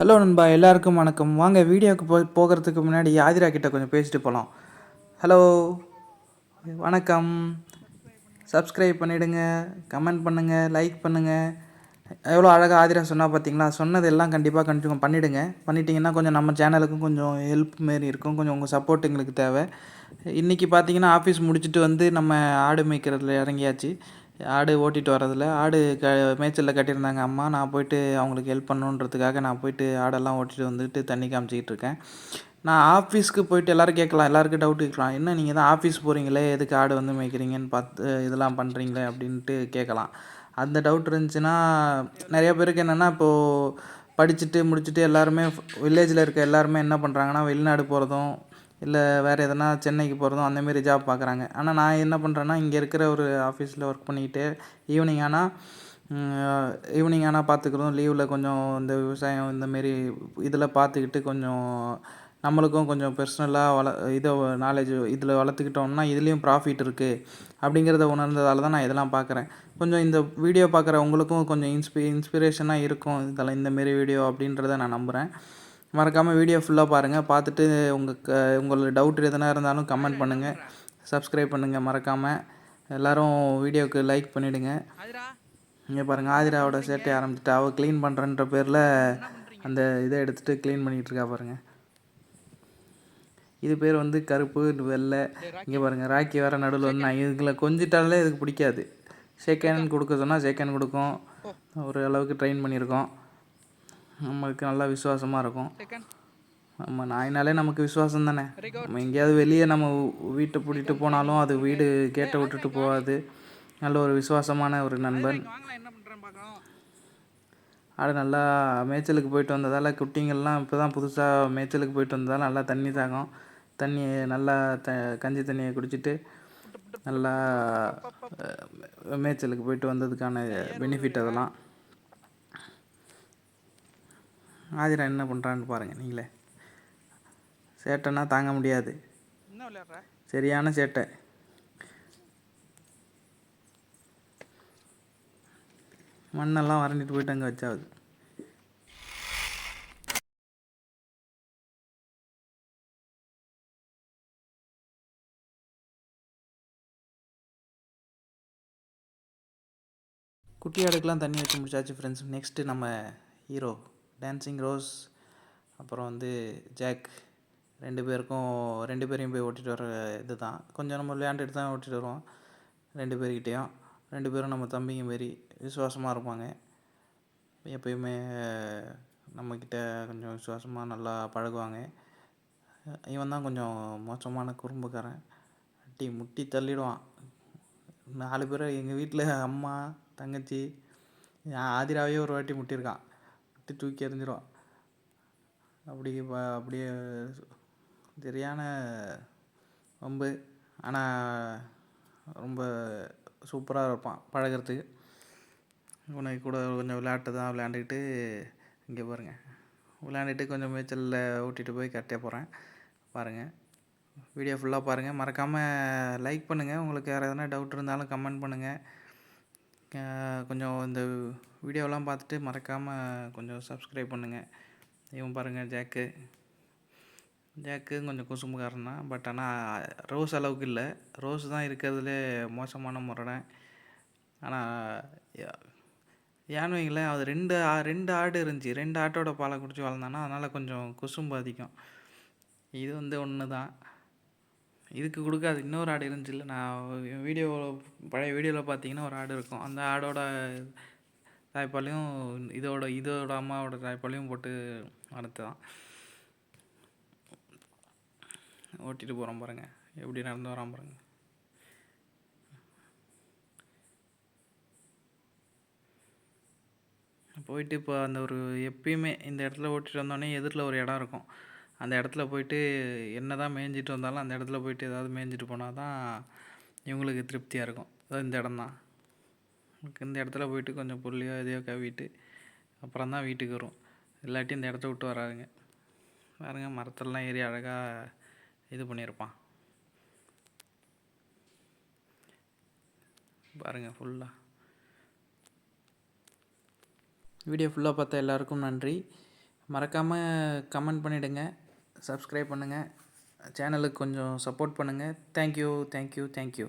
Hello நண்பா எல்லாருக்கும் வணக்கம். வாங்க வீடியோக்கு போ போகிறதுக்கு முன்னாடி ஆதிரா கிட்ட கொஞ்சம் பேசிட்டு போகலாம் ஹலோ வணக்கம். சப்ஸ்கிரைப் பண்ணிவிடுங்க கமெண்ட் பண்ணுங்கள் லைக் பண்ணுங்கள் எவ்வளோ அழகாக ஆதிரா சொன்னால் பார்த்தீங்களா சொன்னது எல்லாம் கண்டிப்பாக கொஞ்சம் பண்ணிவிடுங்க பண்ணிட்டீங்கன்னா கொஞ்சம் நம்ம சேனலுக்கும் கொஞ்சம் ஹெல்ப் மாரி இருக்கும். கொஞ்சம் உங்கள் சப்போர்ட் எங்களுக்கு தேவை. இன்றைக்கி பார்த்தீங்கன்னா ஆஃபீஸ் முடிச்சுட்டு வந்து நம்ம ஆடு மேய்க்கிறதுல இறங்கியாச்சு. ஆடு ஓட்டிட்டு வரதில் ஆடு க மேய்ச்சலில் கட்டியிருந்தாங்க அம்மா. நான் போயிட்டு அவங்களுக்கு ஹெல்ப் பண்ணணுன்றதுக்காக நான் போயிட்டு ஆடெல்லாம் ஓட்டிட்டு வந்துட்டு தண்ணி காமிச்சிக்கிட்டு இருக்கேன். நான் ஆஃபீஸ்க்கு போயிட்டு எல்லோரும் கேட்கலாம் எல்லாருக்கும் டவுட் கேட்கலாம். என்ன நீங்கள் தான் ஆஃபீஸ் போகிறீங்களே எதுக்கு ஆடு வந்து மேய்க்கிறீங்கன்னு பார்த்து இதெல்லாம் பண்ணுறீங்களே அப்படின்ட்டு கேட்கலாம். அந்த டவுட் இருந்துச்சுன்னா நிறைய பேருக்கு என்னென்னா இப்போது படிச்சுட்டு முடிச்சுட்டு எல்லாருமே வில்லேஜில் இருக்க எல்லாருமே என்ன பண்ணுறாங்கன்னா வெளிநாடு போகிறதும் இல்லை வேறு எதனா சென்னைக்கு போகிறதும் அந்தமாரி ஜாப் பார்க்குறாங்க ஆனால் நான் என்ன பண்ணுறேன்னா இங்கே இருக்கிற ஒரு ஆஃபீஸில் ஒர்க் பண்ணிக்கிட்டு ஈவினிங் ஆனால் ஈவினிங் ஆனால் பார்த்துக்குறதும் லீவில் கொஞ்சம் இந்த விவசாயம் இந்தமாரி இதில் பார்த்துக்கிட்டு கொஞ்சம் நம்மளுக்கும் கொஞ்சம் பர்சனலாக வள இதை நாலேஜ் இதில் வளர்த்துக்கிட்டோம்னா இதுலேயும் ப்ராஃபிட் இருக்குது அப்படிங்கிறத உணர்ந்ததால் தான் நான் இதெல்லாம் பார்க்குறேன் கொஞ்சம் இந்த வீடியோ பார்க்குற உங்களுக்கும் கொஞ்சம் இன்ஸ்பி இன்ஸ்பிரேஷனாக இருக்கும். இதெல்லாம் இந்தமாரி வீடியோ அப்படின்றத நான் நம்புகிறேன் மறக்காமல் வீடியோ ஃபுல்லாக பாருங்கள் பார்த்துட்டு உங்கள் க உங்களோட டவுட் எதனா இருந்தாலும் கமெண்ட் பண்ணுங்கள் சப்ஸ்கிரைப் பண்ணுங்கள் மறக்காமல் எல்லோரும் வீடியோவுக்கு லைக் பண்ணிவிடுங்க இங்கே பாருங்கள் ஆதிராவோட சேட்டை ஆரம்பிச்சிட்டு. அவள் க்ளீன் பண்ணுறன்ற பேரில் அந்த இதை எடுத்துகிட்டு க்ளீன் பண்ணிகிட்டு இருக்கா பாருங்கள் இது பேர் வந்து கருப்பு வெள்ளை. இங்கே பாருங்கள் ராக்கி வேறு நடுவில் வந்து நான் இதுங்களை கொஞ்சிட்டாலே இதுக்கு பிடிக்காது. ஷேக் கொடுக்க சொன்னால் ஷேக் கொடுக்கும். ஒரு அளவுக்கு ட்ரெயின் பண்ணியிருக்கோம். நம்மளுக்கு நல்லா விசுவாசமாக இருக்கும். நம்ம நாயினாலே நமக்கு விசுவாசம் தானே? நம்ம எங்கேயாவது வெளியே நம்ம வீட்டை பூட்டிட்டு போனாலும் அது வீடு கேட்டை விட்டுட்டு போகாது. நல்ல ஒரு விசுவாசமான ஒரு நண்பன். ஆடு நல்லா மேய்ச்சலுக்கு போயிட்டு வந்ததால் குட்டிங்கள்லாம் இப்போ தான் புதுசாக மேய்ச்சலுக்கு போயிட்டு வந்ததால் நல்லா தண்ணி தாகம். தண்ணி நல்லா த கஞ்சி தண்ணியை குடிச்சிட்டு நல்லா மேய்ச்சலுக்கு போயிட்டு வந்ததுக்கான பெனிஃபிட் அதெல்லாம். ஆதிரா என்ன பண்ணுறான்னு பாருங்கள் நீங்களே. சேட்டைன்னா தாங்க முடியாது. சரியான சேட்டை. மண்ணெல்லாம் வரைஞ்சிட்டு போயிட்டு அங்கே வச்சாவது. குட்டி ஆடுக்கெலாம் தண்ணி வச்சு முடிச்சாச்சு ஃப்ரெண்ட்ஸ் நெக்ஸ்ட்டு நம்ம ஹீரோ டான்சிங் ரோஸ் அப்புறம் வந்து ஜாக் ரெண்டு பேருக்கும் ரெண்டு பேரையும் போய் ஓட்டிகிட்டு வர இது தான் கொஞ்சம் நம்ம விளையாண்டுட்டு தான் ஓட்டிகிட்டு வருவோம். ரெண்டு பேர்கிட்டையும். ரெண்டு பேரும் நம்ம தம்பிங்க மாரி விசுவாசமாக இருப்பாங்க. எப்பயுமே நம்மக்கிட்ட கொஞ்சம் விசுவாசமாக நல்லா பழகுவாங்க. இவன் தான் கொஞ்சம் மோசமான குறும்புக்காரன். அட்டி முட்டி தள்ளிடுவான். நாலு பேர் எங்கள் வீட்டில் அம்மா தங்கச்சி ஆதிராவே ஒரு வாட்டி முட்டியிருக்கான். எடுத்து தூக்கி எறிஞ்சிரும். அப்படி அப்படியே சரியான வம்பு. ஆனால் ரொம்ப சூப்பராக இருப்பான் பழகிறதுக்கு. உனக்கு கூட கொஞ்சம் விளையாட்டு தான் விளையாண்டுக்கிட்டு இங்கே பாருங்கள் விளையாண்டுட்டு கொஞ்சம் மேய்ச்சலில் ஓட்டிகிட்டு போய் கரெக்டாக போகிறேன் பாருங்கள் வீடியோ ஃபுல்லாக பாருங்கள் மறக்காமல் லைக் பண்ணுங்கள் உங்களுக்கு வேறு எதனா டவுட் இருந்தாலும் கமெண்ட் பண்ணுங்கள் கொஞ்சம் இந்த வீடியோலாம் பார்த்துட்டு மறக்காமல் கொஞ்சம் சப்ஸ்கிரைப் பண்ணுங்கள் இவன் பாருங்கள் ஜாக்கு. ஜாக்கு கொஞ்சம் குசும்புக்காரன் தான் பட் ஆனால் ரோஸ் அளவுக்கு இல்லை. ரோஸ் தான் இருக்கிறதுலே மோசமான முரடன் ஆனால் ஏன்னு வைங்களேன் அது ரெண்டு ரெண்டு ஆடு இருந்துச்சு. ரெண்டு ஆட்டோட பாலை குடிச்சு வளர்ந்தானா அதனால் கொஞ்சம் குசும்பு அதிகம். இது வந்து ஒன்று தான் இதுக்கு கொடுக்காது. இன்னொரு ஆடு இருந்துச்சு இல்லை நான் வீடியோவில் பழைய வீடியோவில் பார்த்தீங்கன்னா ஒரு ஆடு இருக்கும். அந்த ஆடோட தாய்ப்பாலையும் இதோட இதோட அம்மாவோட தாய்ப்பாலையும் போட்டு வளர்த்து தான் ஓட்டிகிட்டு போகிறோம் பாருங்கள் எப்படி நடந்து வரான் பாருங்கள் போயிட்டு இப்போ அந்த ஒரு எப்பயுமே இந்த இடத்துல ஓட்டிகிட்டு வந்தோடனே எதிரில் ஒரு இடம் இருக்கும். அந்த இடத்துல போயிட்டு என்ன தான் மேய்ஞ்சிட்டு வந்தாலும் அந்த இடத்துல போயிட்டு ஏதாவது மேய்ஞ்சிட்டு போனால் தான் இவங்களுக்கு திருப்தியாக இருக்கும். அதாவது இந்த இடம் தான். இந்த இடத்துல போயிட்டு கொஞ்சம் புள்ளியோ எதையோ கவிட்டு அப்புறம் தான் வீட்டுக்கு வரும். இல்லாட்டி இந்த இடத்த விட்டு வராதுங்க. பாருங்க மரத்தெல்லாம் ஏறி அழகாக இது பண்ணியிருப்பான். பாருங்கள் ஃபுல்லாக வீடியோ ஃபுல்லாக பார்த்தா எல்லாருக்கும் நன்றி. மறக்காமல் கமெண்ட் பண்ணிவிடுங்க சப்ஸ்கிரைப் பண்ணுங்கள் சேனலுக்கு கொஞ்சம் சப்போர்ட் பண்ணுங்கள் தேங்க்யூ தேங்க்யூ தேங்க்யூ